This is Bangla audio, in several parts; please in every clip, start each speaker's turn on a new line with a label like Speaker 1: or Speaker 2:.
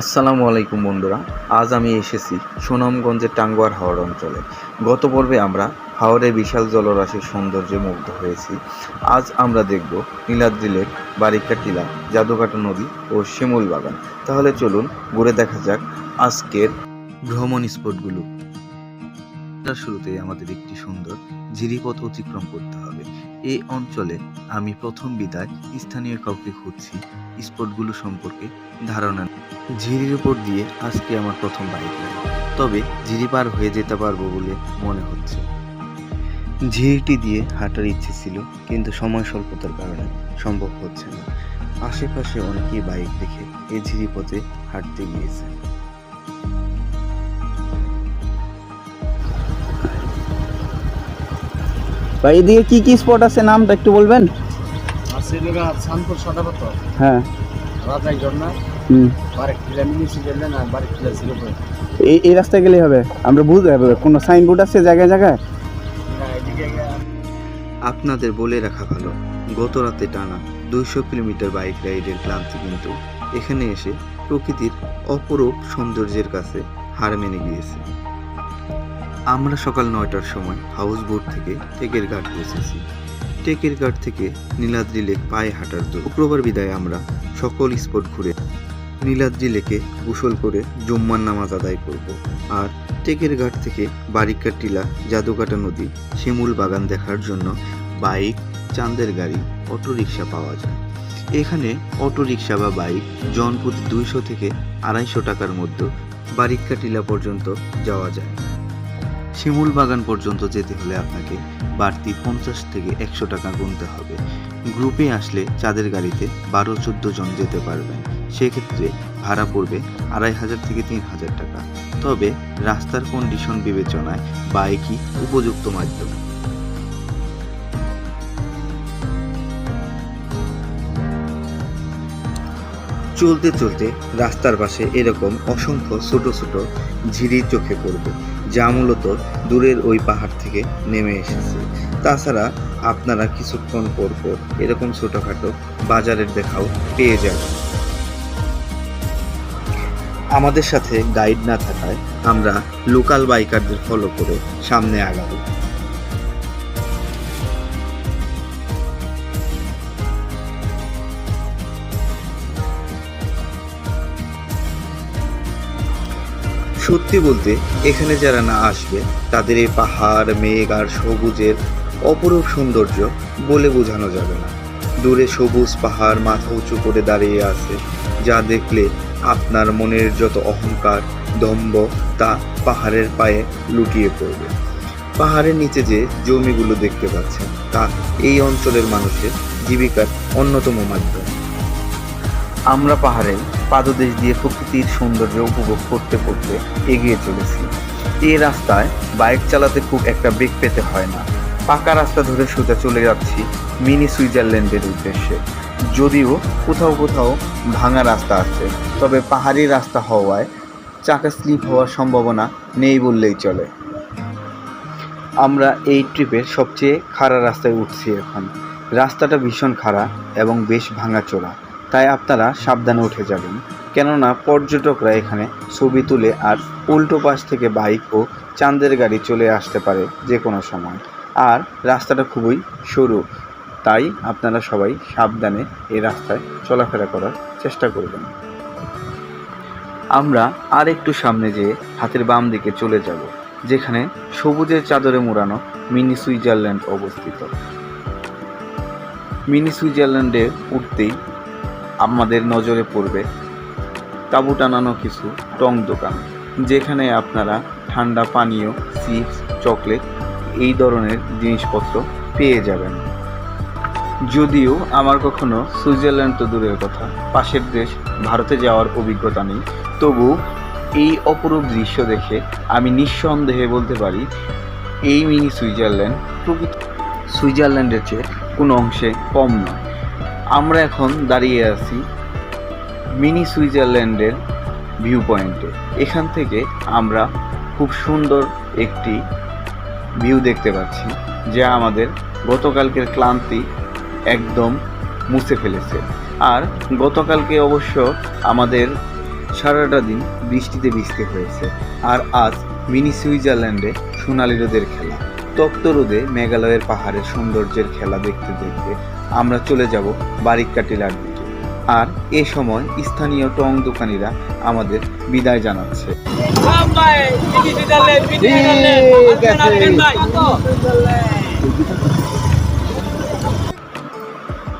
Speaker 1: আসসালামু আলাইকুম বন্ধুরা, আজ আমি এসেছি সুনামগঞ্জের টাঙ্গুয়ার হাওড় অঞ্চলে। গত পর্বে আমরা হাওড়ের বিশাল জলরাশির সৌন্দর্যে মুগ্ধ হয়েছি। আজ আমরা দেখব নীলাদ্রি লেক বারিকা টিলা জাদুকাটা নদী ও শিমুল বাগান। তাহলে চলুন ঘুরে দেখা যাক আজকের ভ্রমণ স্পটগুলো। তার শুরুতেই আমাদের একটি সুন্দর ঝিরিপথ অতিক্রম করতে হবে। এই অঞ্চলে আমি প্রথম বিদায় স্থানীয় কাউকে খুঁজছি। স্পটগুলো সম্পর্কে ধারণা। ঝিরির উপর দিয়ে আজকে আমার প্রথম বাইক রাইড তবে ঝিরি পার হয়ে যেতে পারব বলে মনে হচ্ছে। ঝিরিটি দিয়ে হাঁটার ইচ্ছে ছিল কিন্তু সময় স্বল্পতার কারণে সম্ভব হচ্ছে না। আশেপাশে অনেকেই বাইক দেখে এই ঝিরি পথে হাঁটতে গিয়েছে।
Speaker 2: ভাই এদিকে কি কি স্পট আছে? নামটা একটু বলবেন?
Speaker 3: আছে সদাগত
Speaker 2: হ্যাঁ।
Speaker 3: রাজাই ঝর্ণা
Speaker 2: এই এই রাস্তায় গেলেই হবে। আমরা বুঝতে হবে কোনো সাইনবোর্ড আছে জায়গায় জায়গায়?
Speaker 1: আপনাদের বলে রাখা ভালো গত রাতে টানা দুইশো কিলোমিটার বাইক রাইডের ক্লান্তি কিন্তু এখানে এসে প্রকৃতির অপরূপ সৌন্দর্যের কাছে হার মেনে গিয়েছে। আমরা সকাল নয়টার সময় হাউস বোট থেকে টেকের ঘাট পৌঁছেছি। টেকের ঘাট থেকে নীলাদ্রি লেক পায়ে হাঁটার দূর শুক্রবার বিদায় আমরা সকল স্পট ঘুরে নীলাদ্রি লেকে গোসল করে জুম্মার নামাজ আদায় করব। আর টেকের ঘাট থেকে বারিকা টিলা জাদুকাটা নদী, শিমুল বাগান দেখার জন্য বাইক, চাঁদের গাড়ি অটো রিক্সা পাওয়া যায়। এখানে অটো রিক্সা বা বাইক জনপ্রতি দুইশো থেকে আড়াইশো টাকার মধ্যে বারিকা টিলা পর্যন্ত যাওয়া যায়। শিমুল বাগান পর্যন্ত যেতে হলে আপনাকে বাড়তি পঞ্চাশ থেকে একশো টাকা গুনতে হবে। গ্রুপে আসলে চাঁদের গাড়িতে বারো চোদ্দ জন যেতে পারবেন সেক্ষেত্রে ভাড়া পড়বে আড়াই হাজার থেকে তিন হাজার টাকা। তবে রাস্তার কন্ডিশন বিবেচনায় বাইকই উপযুক্ত মাধ্যম। চলতে চলতে রাস্তার পাশে এরকম অসংখ্য ছোট ছোট ঝিরি চোখে পড়বে, যা মূলত দূরের ওই পাহাড় থেকে নেমে এসেছে। তাছাড়া আপনারা কিছুক্ষণ পর পর এরকম ছোটোখাটো বাজারের দেখাও পেয়ে যাবেন। আমাদের সাথে গাইড না থাকায় আমরা লোকাল বাইকারদের ফলো করে সামনে আগাবো। সত্যি বলতে, এখানে যারা না আসবে, তাদের এই পাহাড়, মেঘ আর সবুজের অপরূপ সৌন্দর্য বলে বোঝানো যাবে না। দূরে সবুজ পাহাড় মাথা উঁচু করে দাঁড়িয়ে আছে, যা দেখলে আপনার মনের যত অহংকার, দম্ভ, তা পাহাড়ের পায়ে লুটিয়ে পড়বে। পাহাড়ের নিচে যে জমিগুলো দেখতে পাচ্ছেন, তা এই অঞ্চলের মানুষের জীবিকার অন্যতম মাধ্যম। আমরা পাহাড়ে পাদদেশ দিয়ে প্রকৃতির সৌন্দর্য উপভোগ করতে করতে এগিয়ে চলেছি। এই রাস্তায় বাইক চালাতে খুব একটা বেগ পেতে হয় না। পাকা রাস্তা ধরে সোজা চলে যাচ্ছি মিনি সুইজারল্যান্ডের উদ্দেশ্যে। যদিও কোথাও কোথাও ভাঙা রাস্তা আছে, তবে পাহাড়ি রাস্তা হওয়ায় চাকা স্লিপ হওয়ার সম্ভাবনা নেই বললেই চলে। আমরা এই ট্রিপের সবচেয়ে খাড়া রাস্তায় উঠছি এখন। রাস্তাটা ভীষণ খাড়া এবং বেশ ভাঙাচোরা, তাই আপনারা সাবধানে উঠে যাবেন। কেননা পর্যটকরা এখানে ছবি তুলে আর উল্টো পাশ থেকে বাইক ও চাঁদের গাড়ি চলে আসতে পারে যে কোনো সময়। আর রাস্তাটা খুবই সরু। তাই আপনারা সবাই সাবধানে এই রাস্তায় চলাফেরা করার চেষ্টা করবেন। আমরা আর একটু সামনে যেয়ে হাতের বাম দিকে চলে যাব, যেখানে সবুজের চাদরে মোড়ানো মিনি সুইজারল্যান্ড অবস্থিত। মিনি সুইজারল্যান্ডে উঠতেই আমাদের নজরে পড়বে তাঁবু টানানো কিছু টং দোকান, যেখানে আপনারা ঠান্ডা পানীয়, চিপস, চকলেট এই ধরনের জিনিসপত্র পেয়ে যাবেন। যদিও আমার কখনো সুইজারল্যান্ড তো দূরের কথা, পাশের দেশ, ভারতে যাওয়ার অভিজ্ঞতা নেই, তবু এই অপরূপ দৃশ্য দেখে আমি নিঃসন্দেহে বলতে পারি, এই মিনি সুইজারল্যান্ড প্রকৃত সুইজারল্যান্ডের চেয়ে কোনো অংশে কম নয়। আমরা এখন দাঁড়িয়ে আছি মিনি সুইজারল্যান্ডের ভিউ পয়েন্টে এখান থেকে আমরা খুব সুন্দর একটি ভিউ দেখতে পাচ্ছি, যা আমাদের গতকালকের ক্লান্তি একদম মুছে ফেলেছে। আর গতকালকে অবশ্য আমাদের সারাটা দিন বৃষ্টিতে ভিজতে হয়েছে। আর আজ মিনি সুইজারল্যান্ডে সোনালি রোদের খেলা। তপ্ত রোদে মেঘালয়ের পাহাড়ের সৌন্দর্যের খেলা দেখতে দেখতে আমরা চলে যাব বারিক্কা টিলার দিকে। আর এ সময় স্থানীয় টং দোকানিরা আমাদের বিদায় জানাচ্ছে।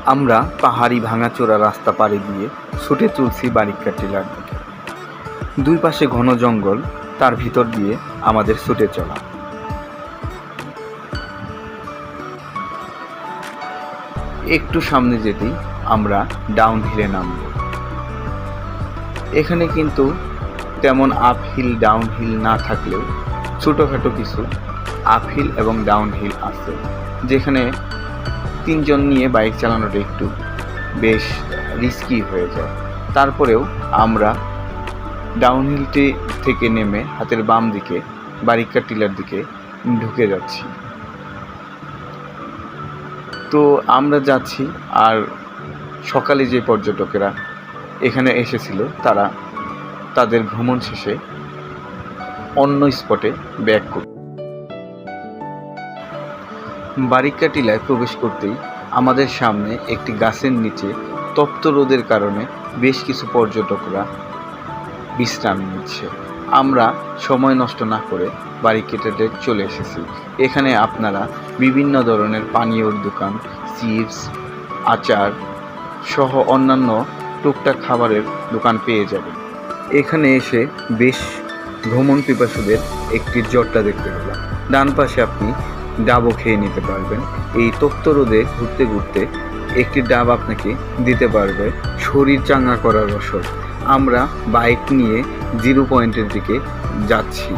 Speaker 1: আমরা পাহাড়ি ভাঙাচোরা রাস্তা পাড়ি দিয়ে ছুটে চলছি বারিক্কা টিলার দিকে। দুই পাশে ঘন জঙ্গল, তার ভিতর দিয়ে আমাদের ছুটে চলা। একটু সামনে যেতেই আমরা ডাউন হিলে নামব। এখানে কিন্তু তেমন আপ হিল ডাউন হিল না থাকলেও ছোটোখাটো কিছু আপ হিল এবং ডাউন হিল আছে, যেখানে তিনজন নিয়ে বাইক চালানোটা একটু বেশ রিস্কি হয়ে যায়। তারপরেও আমরা ডাউনহিলটি থেকে নেমে হাতের বাম দিকে বারিক্কা টিলার দিকে ঢুকে যাচ্ছি। তো আমরা যাচ্ছি আর সকালে যে পর্যটকেরা এখানে এসেছিল, তারা তাদের ভ্রমণ শেষে অন্য স্পটে ব্যাক করত বারিকা টিলায় প্রবেশ করতেই আমাদের সামনে একটি গাছের নিচে তপ্ত রোদের কারণে বেশ কিছু পর্যটকরা বিশ্রাম নিচ্ছে। আমরা সময় নষ্ট না করে বারিকেটেডে চলে এসেছি। এখানে আপনারা বিভিন্ন ধরনের পানীয়র দোকান, চিপস, আচার সহ অন্যান্য টুকটাক খাবারের দোকান পেয়ে যাবেন। এখানে এসে বেশ ভ্রমণ পিপাসুদের একটি জটটা দেখতে পেলাম। ডান পাশে আপনি ডাবও খেয়ে নিতে পারবেন। এই তপ্ত রোদে ঘুরতে ঘুরতে একটি ডাব আপনাকে দিতে পারবে শরীর চাঙ্গা করার রসদ আমরা বাইক নিয়ে জিরো পয়েন্টের দিকে যাচ্ছি।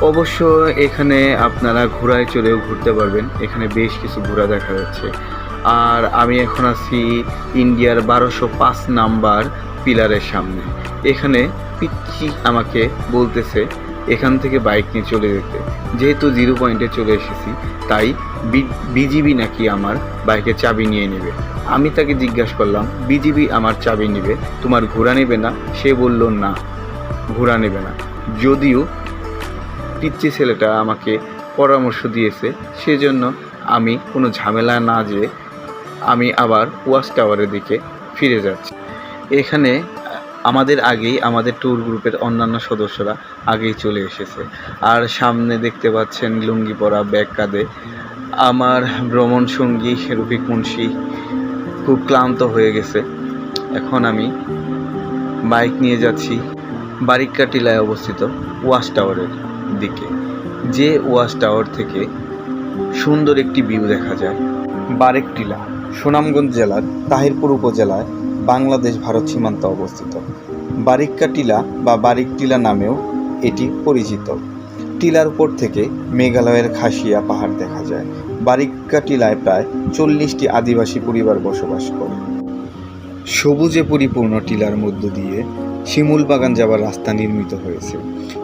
Speaker 1: অবশ্য এখানে আপনারা ঘোড়ায় চড়েও ঘুরতে পারবেন। এখানে বেশ কিছু ঘোড়া দেখা যাচ্ছে। আর আমি এখন আছি ইন্ডিয়ার বারোশো পাঁচ নাম্বার পিলারের সামনে। এখানে পিচ্ছি আমাকে বলতেছে, এখান থেকে বাইক নিয়ে চলে যেতে। যেহেতু জিরো পয়েন্টে চলে এসেছি, তাই বিজিবি নাকি আমার বাইকের চাবি নিয়ে নেবে। আমি তাকে জিজ্ঞাসা করলাম, বিজিবি আমার চাবি নেবে? তোমার ঘোরা নেবে না? সে বলল, না ঘোরা নেবে না। যদিও পিচ্ছি ছেলেটা আমাকে পরামর্শ দিয়েছে, সেজন্য আমি কোনো ঝামেলা না যেয়ে আমি আবার ওয়াচ টাওয়ারের দিকে ফিরে যাচ্ছি। এখানে আমাদের আগেই আমাদের ট্যুর গ্রুপের অন্যান্য সদস্যরা আগেই চলে এসেছে। আর সামনে দেখতে পাচ্ছেন লুঙ্গি পরা, ব্যাগ কাঁধে। আমার ভ্রমণ সঙ্গী রফিক মুন্সি খুব ক্লান্ত হয়ে গেছে। এখন আমি বাইক নিয়ে যাচ্ছি বারিক্কা টিলায় অবস্থিত ওয়াচ টাওয়ারের দিকে। যে ওয়াচ টাওয়ার থেকে সুন্দর একটি ভিউ দেখা যায়, বারেক টিলা। সুনামগঞ্জ জেলার তাহিরপুর উপজেলায় বাংলাদেশ ভারত সীমান্তে অবস্থিত। বারিক্কা টিলা বা বারিক টিলা নামেও এটি পরিচিত। টিলার উপর থেকে মেঘালয়ের খাসিয়া পাহাড় দেখা যায়। বারিক্কা টিলায় প্রায় চল্লিশটি আদিবাসী পরিবার বসবাস করে। সবুজে পরিপূর্ণ টিলার মধ্য দিয়ে শিমুল বাগান যাওয়ার রাস্তা নির্মিত হয়েছে।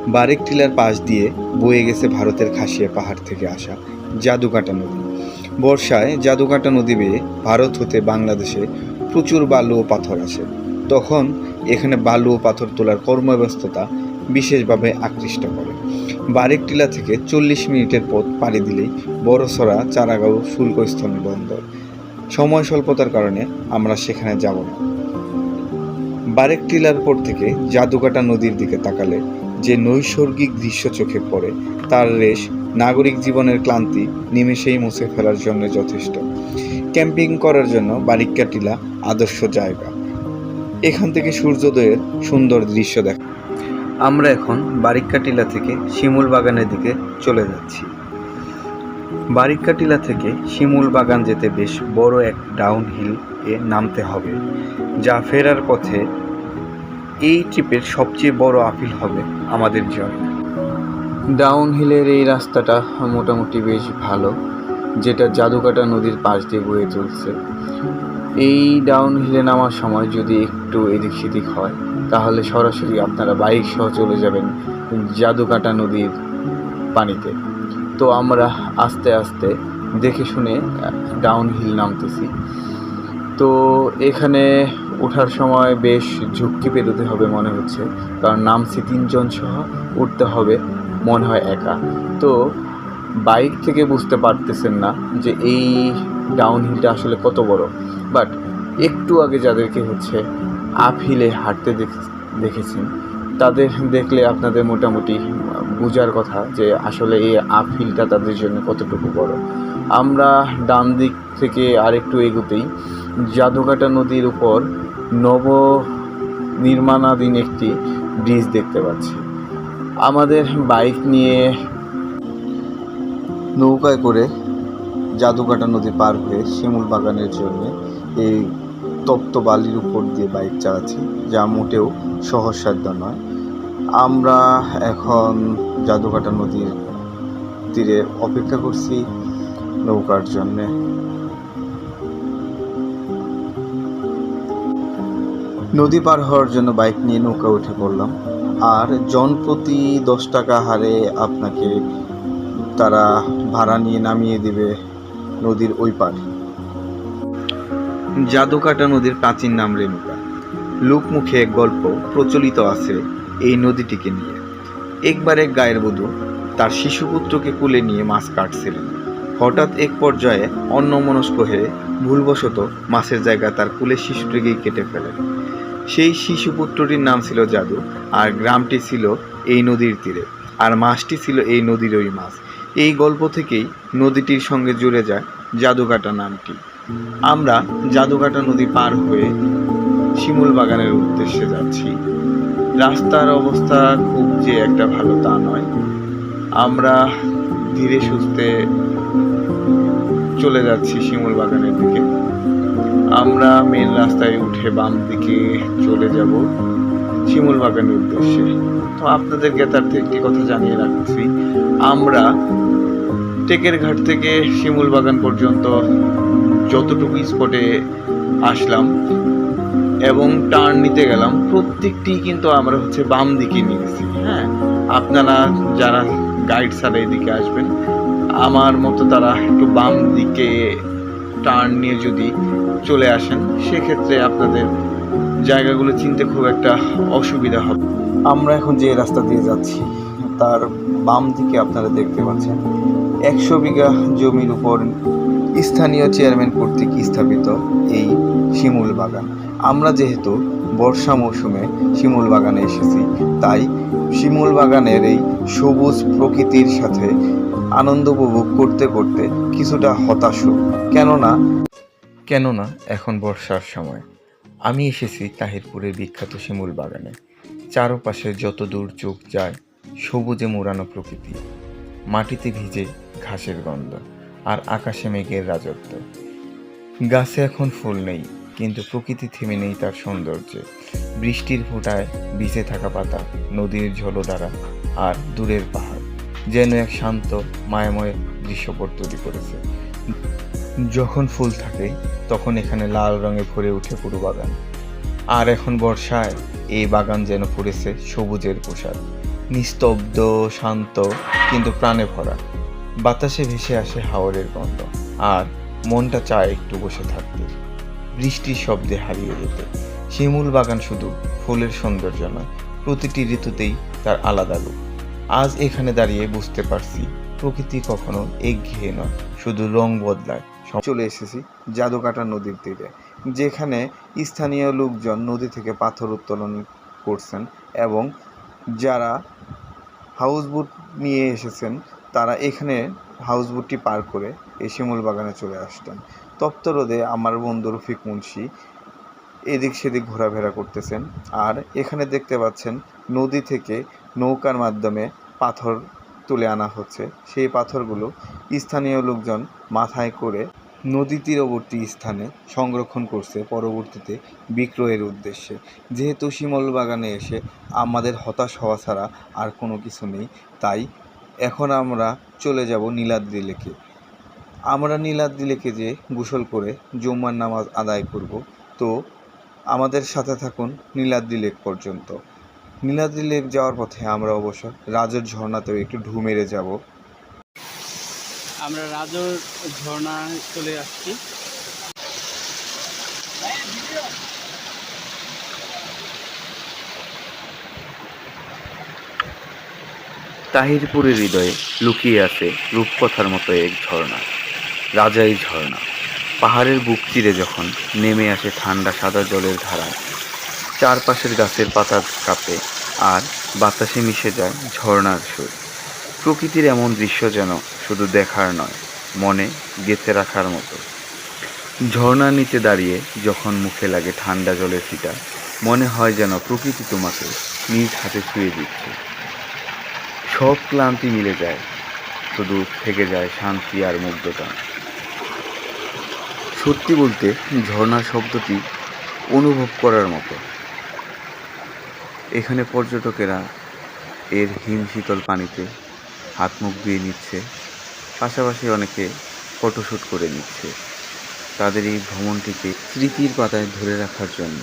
Speaker 1: বারেক টিলার পাশ দিয়ে বয়ে গেছে ভারতের খাসিয়া পাহাড় থেকে আসা জাদুকাটা নদী। বর্ষায় জাদুকাটা নদী বেয়ে ভারত হতে বাংলাদেশে প্রচুর বালু ও পাথর আসে। তখন এখানে বালু ও পাথর তোলার কর্মব্যস্ততা বিশেষভাবে আকৃষ্ট করে। বারেক টিলা থেকে চল্লিশ মিনিটের পথ পাড়ি দিলেই বড়সড়া চারাগাঁও শুল্কস্থল বন্দর। সময় স্বল্পতার কারণে আমরা সেখানে যাব না। বারেক টিলার পর থেকে জাদুকাটা নদীর দিকে তাকালে যে নৈসর্গিক দৃশ্য চোখে পড়ে, তার রেশ নাগরিক জীবনের ক্লান্তি নিমেষেই মুছে ফেলার জন্য যথেষ্ট। ক্যাম্পিং করার জন্য বারিক্কা টিলা আদর্শ জায়গা। এখান থেকে সূর্যোদয়ের সুন্দর দৃশ্য দেখা আমরা এখন বারিক্কা টিলা থেকে শিমুল বাগানের দিকে চলে যাচ্ছি। বারিক্কা টিলা থেকে শিমুল বাগান যেতে বেশ বড় এক ডাউন হিল এ নামতে হবে, যা ফেরার পথে এই ট্রিপের সবচেয়ে বড় আপিল হবে আমাদের জন্য ডাউন হিলের এই রাস্তাটা মোটামুটি বেশ ভালো, যেটা জাদুকাটা নদীর পাশ দিয়ে বয়ে চলছে। এই ডাউন হিলে নামার সময় যদি একটু এদিক সেদিক হয়, তাহলে সরাসরি আপনারা বাইক সহ চলে যাবেন জাদুকাটা নদীর পানিতে। তো আমরা আস্তে আস্তে দেখে শুনে ডাউন হিল নামতেছি। তো এখানে
Speaker 4: ওঠার সময় বেশ ঝুঁকি পেরোতে হবে মনে হচ্ছে, কারণ নামছি তিনজন সহ, উঠতে হবে। মনে হয় একা। তো বাইক থেকে বুঝতে পারতেছেন না যে এই ডাউন হিলটা আসলে কত বড়। বাট একটু আগে যাদেরকে হচ্ছে আপ হিলে হাঁটতে দেখ- দেখেছেন, তাদের দেখলে আপনাদের মোটামুটি বোঝার কথা যে আসলে এই আপ হিলটা তাদের জন্য কতটুকু বড়। আমরা ডান দিক থেকে আরেকটু এগোতেই জাদুকাটা নদীর উপর নব নির্মাণাধীন একটি ব্রিজ দেখতে পাচ্ছি। আমাদের বাইক নিয়ে
Speaker 1: নৌকায় করে জাদুকাটা নদী পার হয়ে শিমুল বাগানের জন্য এই তপ্ত বালির উপর দিয়ে বাইক চালাচ্ছি, যা মোটেও সহজসাধ্য নয়। আমরা এখন জাদুকাটা নদীর তীরে অপেক্ষা করছি নৌকার জন্যে। নদী পার হওয়ার জন্য বাইক নিয়ে নৌকা উঠে পড়লাম। আর জনপ্রতি দশ টাকা হারে আপনাকে তারা ভাড়া নিয়ে নামিয়ে দিবে নদীর ওই পার জাদুকাটা নদীর প্রাচীন নাম রেণুকা। লোকমুখে এক গল্প প্রচলিত আছে এই নদীটিকে নিয়ে। একবার এক গায়ের বধূ তার শিশুপুত্রকে কুলে নিয়ে মাছ কাটছিলেন। হঠাৎ এক পর্যায়ে অন্যমনস্ক হয়ে ভুলবশত মাছের জায়গা তার কুলের শিশুটিকেই কেটে ফেলেন। সেই শিশুপুত্রটির নাম ছিল জাদু, আর গ্রামটি ছিল এই নদীর তীরে, আর মাছটি ছিল এই নদীর ওই মাছ। এই গল্প থেকেই নদীটির সঙ্গে জুড়ে যায় জাদুকাটা নামটি। আমরা জাদুকাটা নদী পার হয়ে শিমুল বাগানের উদ্দেশ্যে যাচ্ছি। রাস্তার অবস্থা খুব যে একটা ভালো তা নয়। আমরা ধীরে সুস্থে চলে যাচ্ছি শিমুল বাগানের দিকে। আমরা মেন রাস্তায় উঠে বাম দিকে চলে যাব শিমুল বাগানের উদ্দেশ্যে। তো আপনাদের জ্ঞাতার্থে একটি কথা জানিয়ে রাখছি। আমরা টেকের ঘাট থেকে শিমুল বাগান পর্যন্ত যতটুকু স্পটে আসলাম এবং টার্ন নিতে গেলাম, প্রত্যেকটি কিন্তু আমরা হচ্ছে বাম দিকে নিয়েছি হ্যাঁ? আপনারা যারা গাইড ছাড়া এদিকে আসবেন, আমার মতো তারা একটু বাম দিকে টার্ন নিয়ে যদি চলে আসেন, সেক্ষেত্রে আপনাদের জায়গাগুলো চিনতে খুব একটা অসুবিধা হবে। আমরা এখন যে রাস্তা দিয়ে যাচ্ছি, তার বাম দিকে আপনারা দেখতে পাচ্ছেন, একশো বিঘা জমির উপর স্থানীয় চেয়ারম্যান কর্তৃক স্থাপিত এই শিমুল বাগান। আমরা যেহেতু বর্ষা মৌসুমে শিমুল বাগানে এসেছি, তাই শিমুল বাগানের এই সবুজ প্রকৃতির সাথে আনন্দ উপভোগ করতে করতে কিছুটা হতাশ কেননা কেননা এখন বর্ষার সময়। আমি এসেছি তাহিরপুরের বিখ্যাত শিমুল বাগানে। চারপাশে যত দূর চোখ যায়, সবুজে মোড়ানো প্রকৃতি। মাটিতে ভিজে ঘাসের গন্ধ আর আকাশে মেঘের রাজত্ব। গাছে এখন ফুল নেই, কিন্তু প্রকৃতি থেমে নেই তার সৌন্দর্যে। বৃষ্টির ফোঁটায় ভিজে থাকা পাতা, নদীর ঝলধারা আর দূরের পাহাড় যেন এক শান্ত, মায়াময় দৃশ্যপট তৈরি করেছে। যখন ফুল থাকে, তখন এখানে লাল রঙে ভরে ওঠে পুরো বাগান। আর এখন বর্ষায় এই বাগান যেন পড়েছে সবুজের পোশাক। নিস্তব্ধ, শান্ত, কিন্তু প্রাণে ভরা। বাতাসে ভেসে আসে হাওরের গন্ধ, আর মনটা চায় একটু বসে থাকতে। বৃষ্টির শব্দে হারিয়ে যেতে। শিমুল বাগান শুধু ফুলের সৌন্দর্য নয়, প্রতিটি ঋতুতেই তার আলাদা রূপ। আজ এখানে দাঁড়িয়ে বুঝতে পারছি প্রকৃতি কখনো একঘেয়ে নয়, শুধু রং বদলায়। চলে এসেছি জাদুকাটা নদীর তীরে, যেখানে স্থানীয় লোকজন নদী থেকে পাথর উত্তোলন করছেন এবং যারা হাউসবোট নিয়ে এসেছেন, তারা এখানে হাউসবোটটি পার করে এই শিমুল বাগানে চলে আসতেন তপ্ত রোদে আমার বন্ধু রফিক মুন্সি এদিক সেদিক ঘোরাফেরা করতেছেন, আর এখানে দেখতে পাচ্ছেন নদী থেকে নৌকার মাধ্যমে পাথর তুলে আনা হচ্ছে। সেই পাথরগুলো স্থানীয় লোকজন মাথায় করে নদী তীরবর্তী স্থানে সংরক্ষণ করছে পরবর্তীতে বিক্রয়ের উদ্দেশ্যে। যেহেতু শিমল বাগানে এসে আমাদের হতাশ হওয়া ছাড়া আর কোনো কিছু নেই, তাই এখন আমরা চলে যাব নীলাদ্রি লেকে। আমরা নীলাদ্রি লেকে যে গোসল করে জুম্মার নামাজ আদায় করব, তো আমাদের সাথে থাকুন নীলাদ্রি লেক পর্যন্ত। নীলাদ্রি লেক যাওয়ার পথে আমরা অবশ্য রাজর ঝর্ণাতেও একটু ঢু মেরে যাব।
Speaker 3: আমরা রাজর ঝর্ণা চলে আসছি।
Speaker 1: তাহিরপুরের হৃদয়ে লুকিয়ে আছে রূপকথার মতো এক ঝর্ণা রাজাই ঝর্ণা। পাহাড়ের বুক চিরে যখন নেমে আসে ঠান্ডা সাদা জলের ধারা চারপাশের গাছের পাতা কাঁপে আর বাতাসে মিশে যায় ঝর্ণার সুর। প্রকৃতির এমন দৃশ্য যেন শুধু দেখার নয়, মনে গেঁথে রাখার মতো। ঝর্ণার নিচে দাঁড়িয়ে যখন মুখে লাগে ঠান্ডা জলের ফিটা মনে হয় যেন প্রকৃতি তোমাকে নিজ হাতে ছুঁয়ে দিচ্ছে। সব ক্লান্তি মিলে যায়, শুধু থেকে যায় শান্তি আর মুগ্ধতা। সত্যি বলতে, ঝর্ণার শব্দটি অনুভব করার মতো। এখানে পর্যটকেরা এর হিম শীতল পানিতে হাত মুখ দিয়ে নিচ্ছে, পাশাপাশি অনেকে ফটোশ্যুট করে নিচ্ছে। তাদের এই ভ্রমণটিকে স্মৃতির পাতায় ধরে রাখার জন্য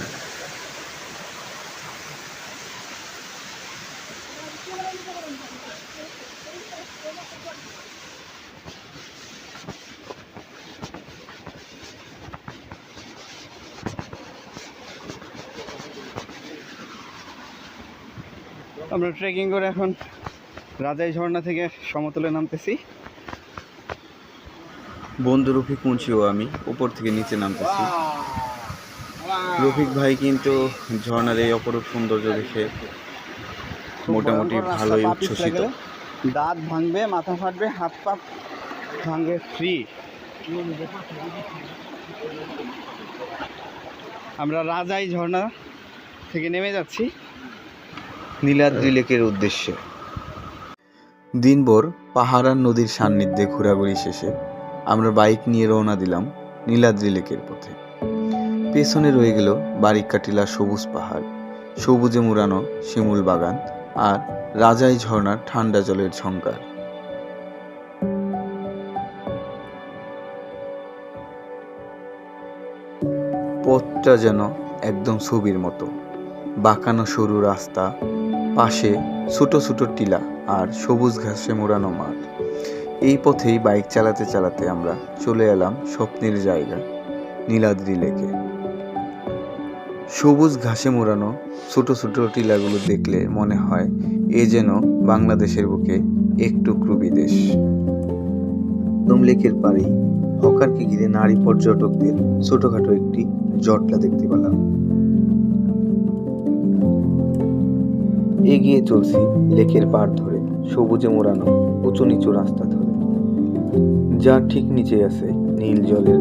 Speaker 2: ট্রেকিং করে এখন রাজাই ঝর্ণা থেকে সমতলে নামতেছি।
Speaker 1: বন্ধু রফিক মুন্সি ও আমি উপর থেকে নিচে নামতেছি। রফিক ভাই কিন্তু ঝর্ণার এই অপরূপ সৌন্দর্য দেখে মোটামুটি ভালোই উচ্ছ্বসিত।
Speaker 2: দাঁত ভাঙবে মাথা ফাটবে হাত পা ভাঙবে ফ্রি আমরা রাজাই ঝর্ণা থেকে নেমে যাচ্ছি।
Speaker 1: নীলাদ্রি লেকের উদ্দেশ্যে। দিনভর পাহাড় আর নদীর সান্নিধ্যে ঘোরাঘুরি শেষে আমরা বাইক নিয়ে রওনা দিলাম নীলাদ্রি লেকের পথে। পেছনে রয়ে গেল বারিকা টিলা সবুজ পাহাড়, সবুজে মুড়ানো শিমুল বাগান আর রাজাই ঝর্ণার ঠান্ডা জলের ঝঙ্কার পথটা যেন একদম ছবির মতো, বাঁকানো সরু রাস্তা পাশে ছোটো ছোটো টিলা আর সবুজ ঘাসে মোড়ানো মাঠ। এই পথেই বাইক চালাতে চালাতে আমরা চলে এলাম স্বপ্নের জায়গা, নীলাদ্রি লেকে। সবুজ ঘাসে মোড়ানো ছোট ছোট টিলাগুলো দেখলে মনে হয় এ যেন বাংলাদেশের বুকে এক টুকরো বিদেশ। লেকের পাড়েই হকারকে ঘিরে নারী পর্যটকদের ছোটখাটো একটি জটলা দেখতে পেলাম। এগিয়ে চলছি লেকের পাড় ধরে, সবুজে মোড়ানো উঁচু নিচু রাস্তা ধরে। যার ঠিক নিচে আছে নীল জলের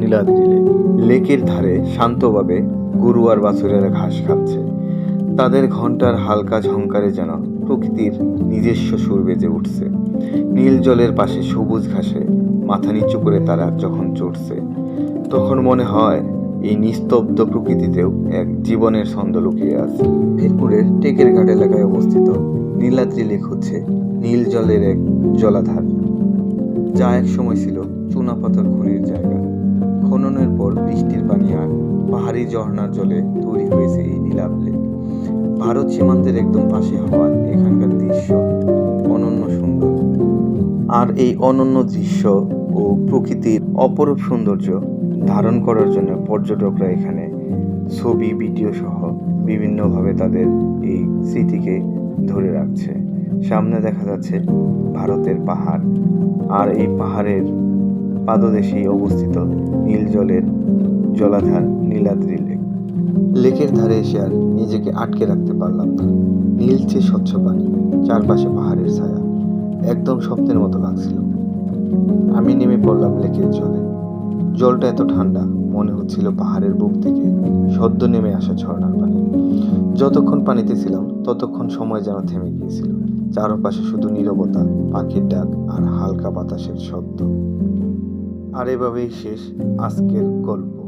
Speaker 1: নীলাদ্রি লেক লেকের ধারে শান্তভাবে গরু আর বাছুরেরা ঘাস খাচ্ছে। তাদের ঘণ্টার হালকা ঝংকারে যেন প্রকৃতির নিজস্ব সুর বেজে উঠছে। নীল জলের পাশে সবুজ ঘাসে মাথা নিচু করে তারা যখন চড়ছে, তখন মনে হয় এই নিস্তব্ধ প্রকৃতিতেও এক জীবনের ছন্দ লুকিয়ে আছে। এরপুরের টেকের ঘাট এলাকায় অবস্থিত নীলাদ্রি লেক হচ্ছে নীল জলের এক জলাধার, যা এক সময় ছিল চুনাপাথর খনির জায়গা। খননের পর বৃষ্টির পানি আর পাহাড়ি ঝর্ণার জলে তৈরি হয়েছে এই নীলাভ লেক। ভারত সীমান্তের একদম পাশে হওয়ায় এখানকার দৃশ্য অনন্য সুন্দর। আর এই অনন্য দৃশ্য ও প্রকৃতির অপরূপ সৌন্দর্য ধারণ করার জন্য পর্যটকরা এখানে ছবি, ভিডিও সহ বিভিন্নভাবে তাদের এই স্মৃতিকে ধরে রাখছে। সামনে দেখা যাচ্ছে ভারতের পাহাড়। আর এই পাহাড়ের পাদদেশেই অবস্থিত নীল জলের জলাধার নীলাদ্রি লেক। লেকের ধারে এসে আর নিজেকে আটকে রাখতে পারলাম না। নীলচে স্বচ্ছ পানি, চারপাশে পাহাড়ের ছায়া, একদম স্বপ্নের মতো লাগছিল। আমি নেমে পড়লাম লেকের জলে। জলটা এত ঠান্ডা, মনে হচ্ছিল পাহাড়ের বুক থেকে সদ্য নেমে আসা ঝর্ণার পানি। যতক্ষণ পানিতে ছিলাম, ততক্ষণ সময় যেন থেমে গিয়েছিল। চারপাশে শুধু নীরবতা, পাখির ডাক আর হালকা বাতাসের শব্দ। আর এভাবেই শেষ আজকের গল্প।